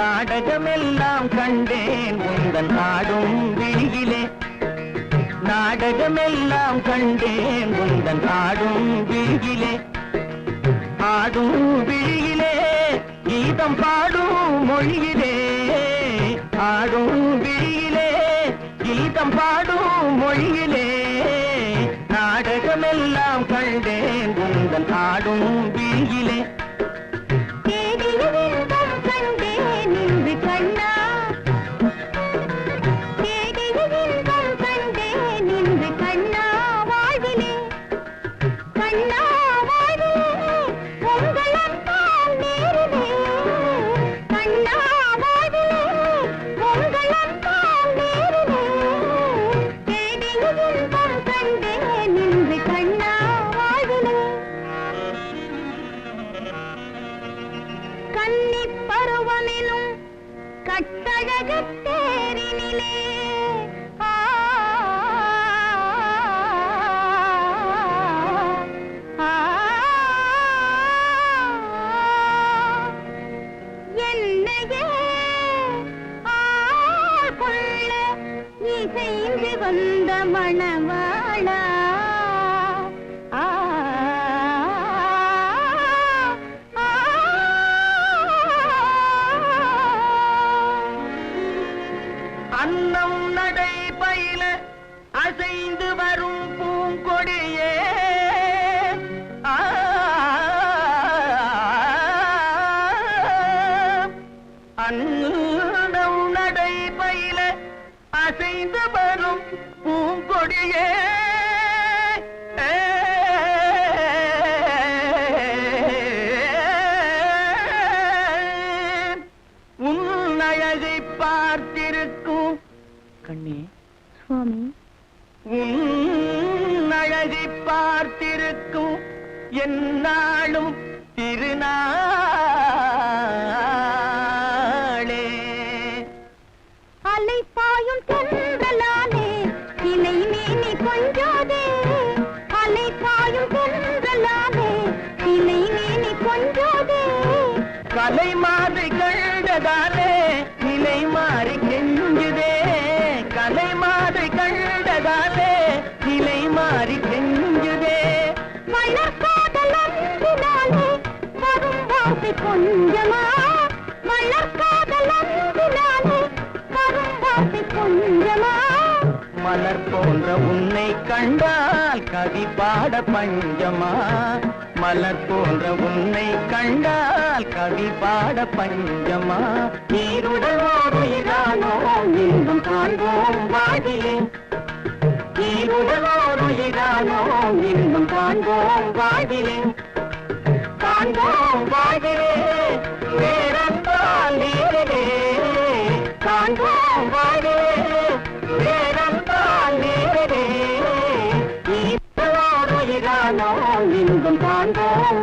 நாடகமெல்லாம் கண்டேன். உந்தன் ஆடும் விழியிலே. நாடகமெல்லாம் கண்டேன். உந்தன் ஆடும் விழியிலே. ஆடும் விழியிலே. கீதம் பாடும் மொழியிலே. ஆடும் விழியிலே. கீதம் பாடும் மொழியிலே. நாடகமெல்லாம் கண்டேன். உந்தன் ஆடும் விழியிலே. கட்டழகத் தேரினிலே ஆ, ஆ, இசைந்து வந்த மணவாளா. அன்னம் நடை பயில அசைந்து வரும் பூங்கொடியே. அன்னம் நடை பயில அசைந்து வரும் பூங்கொடியே. அழகை பார்த்திருக்கும். கண்ணே. சுவாமி. அழகை பார்த்திருக்கும். என்னாலும் திருநாளே. அலை பாயும் தென்றலானே இலை மேனி கொஞ்சாதே. அலை பாயும் தென்றலானே இலை மேனி கொஞ்சாதே. கலை மாதை கண்டதாலே நிலை மாறி கெஞ்சுதே கலை மாதை கண்டதாலே நிலை மாறி கெஞ்சுதே மலர்காதல் அன்பினாலே வரும் வார்த்தை கொஞ்சமா மலர் போன்ற உன்னை கண்டால் கவி பாட பஞ்சமா? மலர் போன்ற உன்னை கண்டால் கவி பாட பஞ்சமா? நீருடல் ஓடுகிறானோ இன்பம் காண்போம் வாடிலே நீருடலோடுகிறானோ இன்பம் காண்போம் வாடிலே நீருடலோடுகிறானோ இன்பம் காண்போம்